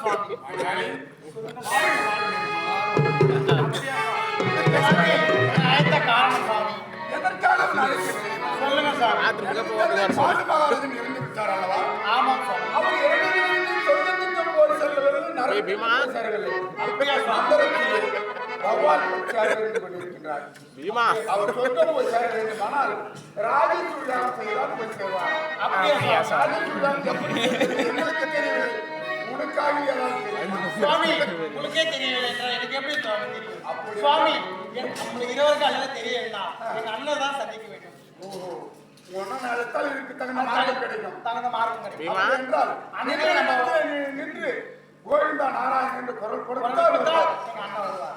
சுவாமி சுவாமி, அழைத்த காரணம் சுவாமி எதற்காக? சொல்லுங்க சாமி? ஆமாம் சுவாமி அவர் இறந்ததிலிருந்து சொர்க்கத்துக்கு போய் செல்வது நரகத்துக்கு சேரவில்லை. அப்படியா சுவாமி அந்தரத்திலே பகவான் சேர வேண்டும் கொண்டிருக்கின்றார். அவர் சொர்க்கம் போய் சேர வேண்டுமானால் ராஜ சூழ்நிலை செய்தால் போய் சேருவார். அப்படியா சுவாமி ராஜ சூழ்நிலை எப்படி செய்வது எங்களுக்கு தெரியவில்லை. உனக்காக ஏதாவது தெரியுமா? சுவாமி உங்களுக்கே தெரியவில்லை என்றால் எனக்கு எப்படி சுவாமி தெரியும்? சுவாமி நம்மளுக்கு இருவருக்கு அல்லது எங்க அண்ணன் தான் சந்திக்க வேண்டும். ஓஹோ. உன்ன நிலத்தால் இதுக்கு தகுந்த மார்க்கம் கிடைக்கும். தகுந்த மார்க்கம் கிடைக்கும். என்றால் நின்று கோவிந்தா நாராயணன் என்று குரல் கொடுத்தால் கொடுத்தால் எங்க அண்ணன் வருவார்.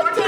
What's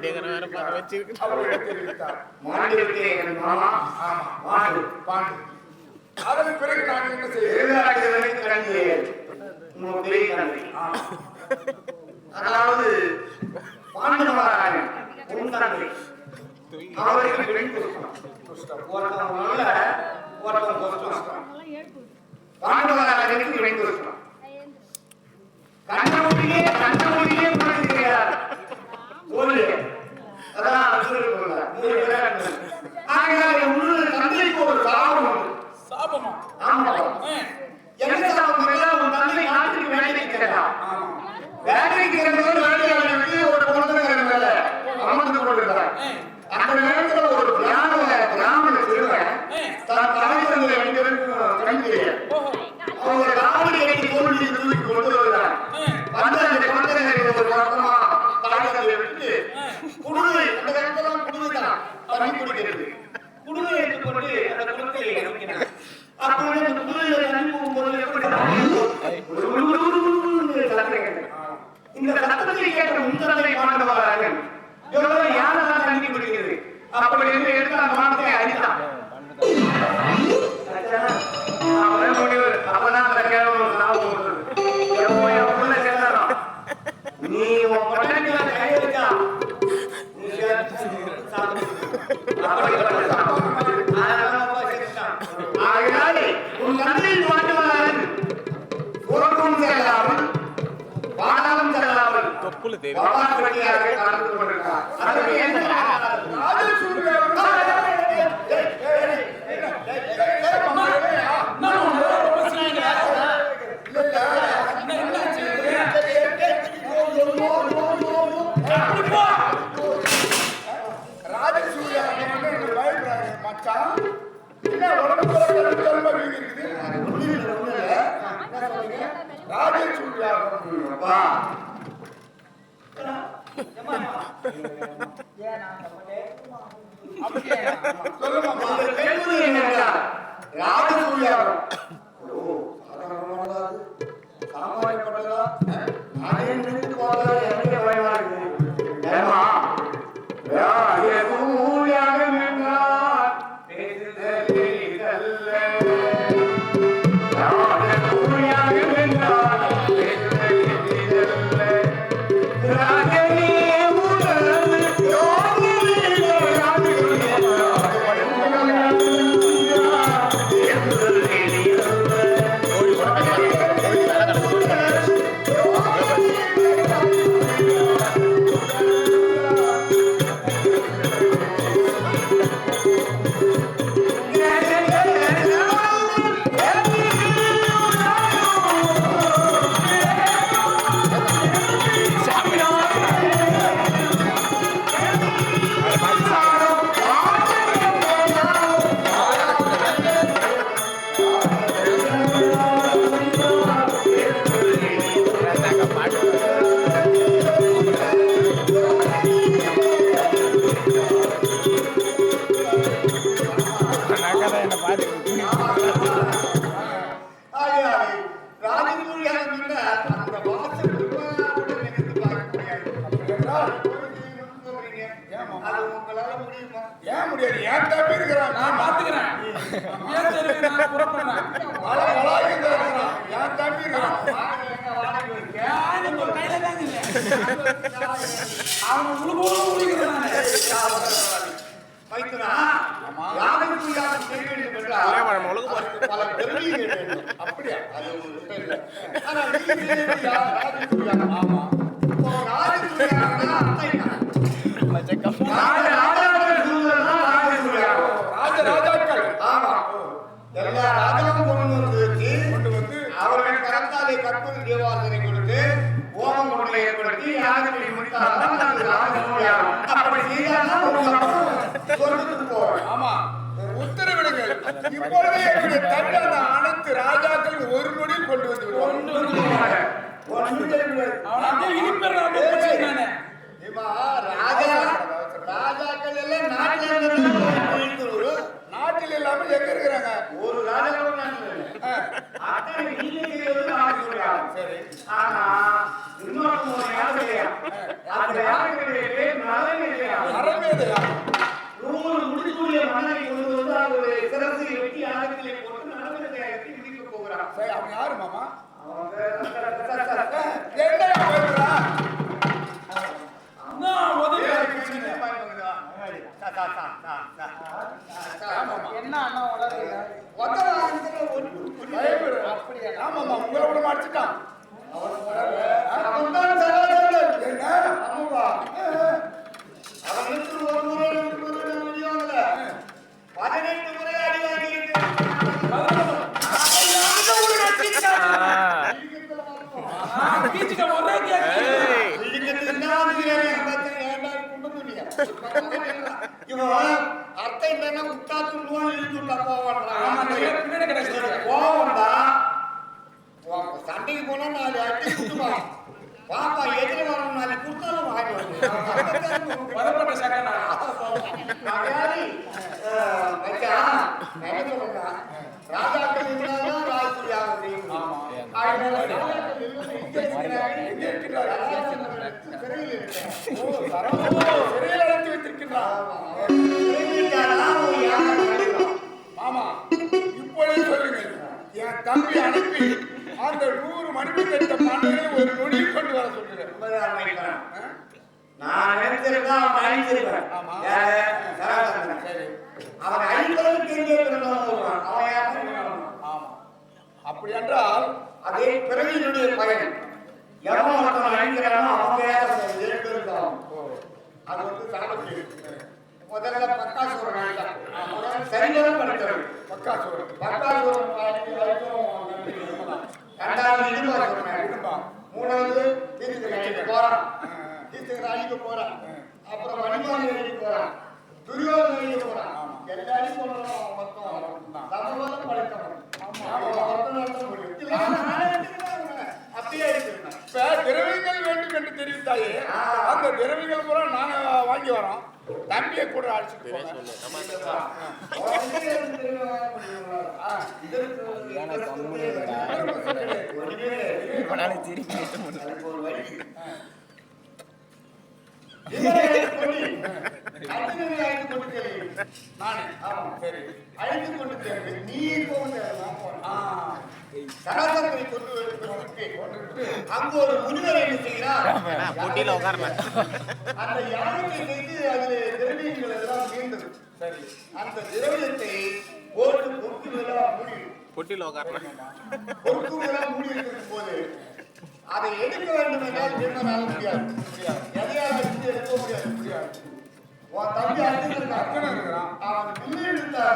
அப்படிங்கிற மாதிரி பல வச்சிருக்கு. அதன் அதாவது பாண்டு மகாராஜன் உன் தந்தை. அவருக்கு பெண் கொடுக்கலாம் ஒருத்தன் உள்ள ஒருத்தன் கொடுக்கலாம் பாண்டு மொழியே கண்ண பண்ணுகிறார் ஓடிடும் அதான் அர்ஜுனருக்கு மூணு பேரை கொண்டு ஆகையால் உன் மண்ணில் மாட்டுவாரன் உறவும் செல்லாமல் பாடாலும் செல்லாமல் தொப்புள் தேவை பாடாக்கு வழியாக காரணம் கொண்டிருக்கிறார் அதற்கு என்ன பதவி இருக்குது ராஜேஸ்வரியாப்பா ராஜசூரியாபுரம் சாமானியப்பட்டதா நானே நினைத்து பார்த்தா பயமா இருக்கு ஏன் முடியாது? ஏன் தப்பி இருக்கிறான்? நான் பாத்துக்கிறேன். ஏன் தெரியும் நான் புறப்படுறேன்? ஆனா ஆமா. ஒரு நாளைக்கு இப்பொழுதே என்னுடைய அந்த அனைத்து ராஜாக்கள் ஒரு நொடியில் கொண்டு வந்து விடுவார் ஒண்ணுமே இல்லை. அவன் அப்படியே இனிப்பேர் அப்படியே பிடிச்சிருக்கானே இவா, ராஜா ராஜாக்கள் எல்லாம் நாட்டில இருந்து ஒரு நாட்டில் இல்லாம எங்க இருக்கிறாங்க ஒரு ராஜாவும் நாட்டில் இல்லை. ஆ, அத்தனை நீங்க செய்வது ஆட்சியா. சரி ஆனா இன்னொரு ஒரு யானை இல்லையா? அந்த யானைகளுடைய பேர் நலன் இல்லையா? அறமேதையா நூறு முடிசூடிய மன்னரை கொண்டு வந்து அவருடைய சிரசை வெட்டி யாகத்திலே போட்டு நலவர தேகத்தை விதிக்க போகிறான் சரி அவன் யாரு மாமா அவன் பேர் ச- என்னையா பேசுறா அண்ணா, உதவி சின்ன பையன் வந்துதான். ச- ச- ச- ச- ச- ச- என்ன அண்ணா ஒரு- அப்படியா ஆமாமா உங்களை விட அவன் அர்த்தம் என்னன்னா முட்டா துண்டுவான் இழுத்துட்டா ஆமா போவான் பின்னாடி கிடையாது கோவம்டா. உன் சண்டைக்கு போனா நாலு பாப்பா எதிர வரும் நாலு குத்தாலும் வாங்கி. ராஜாக்கள் இருந்தால்தான் ராஜ்யம் செய்யணும். மாமா இப்பொழுது சொல்லுங்கள் என் தம்பி அனுப்பி அந்த நூறு மணிக்கு தட்ட மண்ணிலே ஒரு நொடியில் கொண்டு வர சொல்லுகிறேன். நான் நினைச்சிருந்தா அவன். ஆமா. சரி அவன் அழிப்பதற்கு ஒருவன். அவன்? ஆமா அப்படி என்றால் அதே பிறவியினுடைய பயன் ஒருத்தன் அழிக்கிறானோ இருக்கிறோம் அது வந்து சாபத்து முதல்ல பக்காசுரன் அழித்தான். முதல்ல சரிவரம் படித்தவன் பக்கா சொல்றேன் அங்கு ஒரு முனிவர் என்ன செய்கிறார் போட்டியில உட்காரல அந்த யானையை செய்து அதில் திரவியங்கள் எல்லாம் மீண்டும் சரி. அந்த திரவியத்தை போட்டு பொறுக்குவதெல்லாம் முடியும் போட்டியில உட்காரல பொறுக்குவதெல்லாம் மூடி இருக்கும் போது அதை எடுக்க வேண்டும் என்றால் ஜென்மனால முடியாது. முடியாது எதையால் அடித்து எடுக்க முடியாது. முடியாது. உன் தம்பி அர்ஜுனன் அர்ஜுனன் இருக்கிறான். அவன் வில்லு எடுத்தான்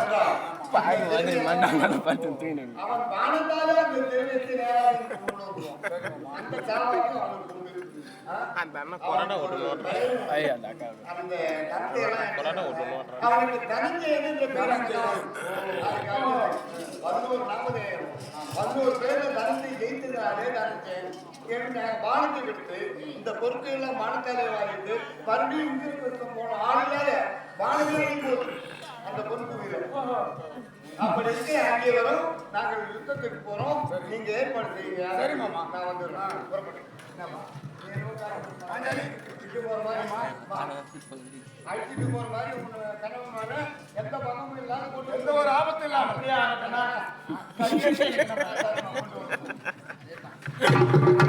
அந்த அண்ணன் கொரோனா அந்த அக்கா கொரோனா பேர் பதினோரு பேர்ல என்ன வானத்தை விட்டு இந்த பொருட்கள் எல்லாம் வானத்தாலே வாங்கிட்டு மறுபடியும் இங்கிருந்து போன ஆளுநர வானத்திலே அந்த பொறுப்பு வீரர் அப்படி இருக்கு அங்கே வரும். நாங்கள் யுத்தத்துக்கு போறோம். நீங்க ஏற்பாடு செய்யுங்க. சரி, மாமா. நான் வந்துடுறேன். புறப்பட்டு. என்னம்மா? நீ என்ன உட்காரு. பாஞ்சாலி, இட்டு போற மாதிரிம்மா. வா. அழைச்சிட்டு போற மாதிரி உங்க கணவனால எந்த பக்கமும் இல்லாத கொண்டு எந்த ஒரு ஆபத்து இல்லாம. அப்படியே ஆகட்டும்னா,